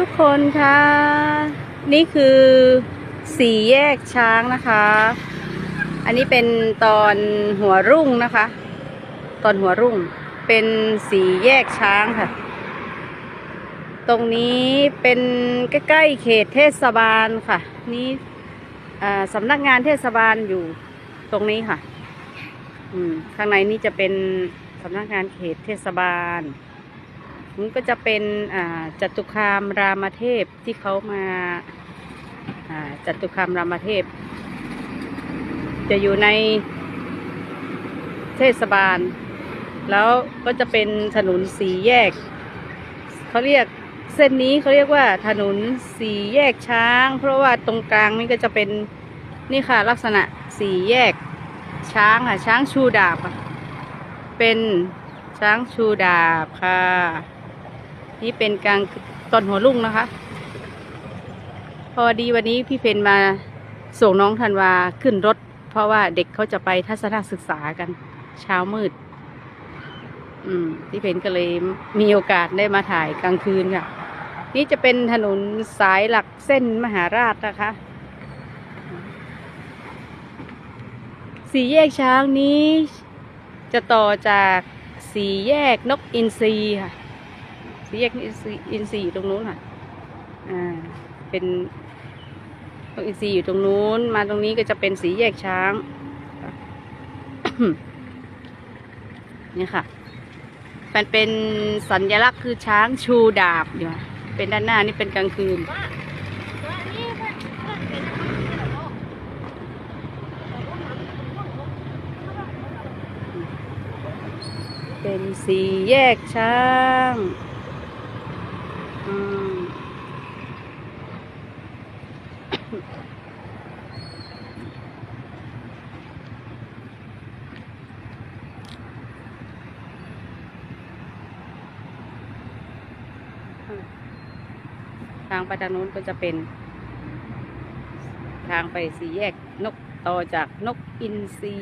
ทุกคนคะนี่คือสี่แยกช้างนะคะ อันนี้เป็นตอนหัวรุ่งนะคะ ตอนหัวรุ่งเป็นสี่แยกช้างค่ะ ตรงนี้เป็นใกล้ๆเขตเทศบาลค่ะ นี่อ่าสำนักงานเทศบาลอยู่ตรงนี้ค่ะ อืมข้างในนี่จะเป็นสำนักงานเขตเทศบาล นี่ก็จะเป็นจตุคามรามเทพที่เขามาจตุคามรามเทพ จะอยู่ในเทศบาล แล้วก็จะเป็นถนนสีแยก เขาเรียกเส้นนี้เขาเรียกว่าถนนสีแยกช้าง เพราะว่าตรงกลางนี่ก็จะเป็นนี่ค่ะ ลักษณะสีแยกช้างค่ะช้างชูดาบเป็นช้างชูดาบค่ะ นี่เป็นกลางตอนหัวลุ่งนะคะ พอดีวันนี้พี่เพนมาส่งน้องธันวาขึ้นรถ เพราะว่าเด็กเขาจะไปทัศนศึกษากันเช้ามืด อืมพี่เพนก็เลยมีโอกาสได้มาถ่ายกลางคืนค่ะ นี่จะเป็นถนนสายหลักเส้นมหาราชนะคะสี่แยกช้างนี้จะต่อจากสี่แยกนกอินทรีค่ะ สีแยกอินทรีอินซีอยู่ตรงนู้นค่ะ อ่า เป็นนกอินทรีอยู่ตรงนู้น มาตรงนี้ก็จะเป็นสีแยกช้าง นี่ค่ะ มันเป็นสัญลักษณ์คือช้างชูดาบอยู่เป็นด้านหน้านี่เป็นกลางคืนเป็นสีแยกช้าง ทางไปทางนู้นก็จะเป็น ทางไปสี่แยกนกต่อจากนกอินทรี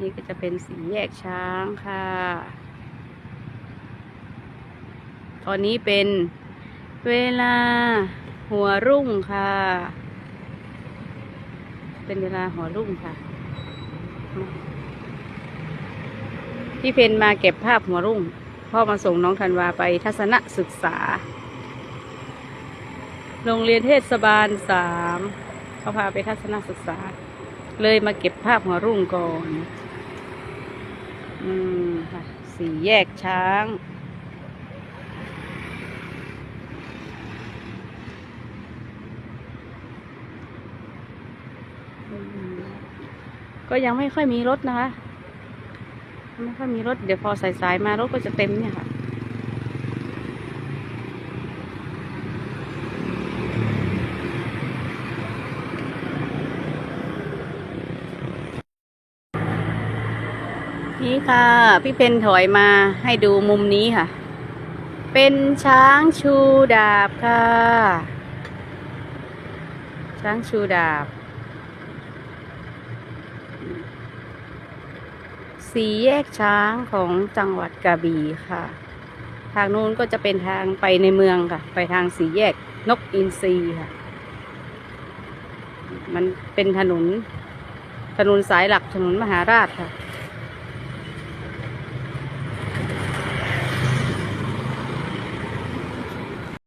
นี่ก็จะเป็นสี่แยกช้างค่ะ ตอนนี้เป็นเวลาหัวรุ่งค่ะ เป็นเวลาหัวรุ่งค่ะ พี่เพนมาเก็บภาพหัวรุ่ง พ่อมาส่งน้องธันวาไปทัศนศึกษา โรงเรียนเทศบาลสามเขาพาไปทัศนศึกษา เลยมาเก็บภาพหัวรุ่งก่อน อืมค่ะ สี่แยกช้าง ก็ยังไม่ค่อยมีรถนะคะ ไม่ค่อยมีรถ เดี๋ยวพอสายๆมารถก็จะเต็มเนี่ยค่ะนี่ค่ะ พี่เพนถอยมาให้ดูมุมนี้ค่ะ เป็นช้างชูดาบค่ะ ช้างชูดาบ สีแยกช้างของจังหวัดกระบี่ค่ะ ทางนู้นก็จะเป็นทางไปในเมืองค่ะ ไปทางสีแยกนกอินทรีค่ะ มันเป็นถนนถนนสายหลักถนนมหาราชค่ะ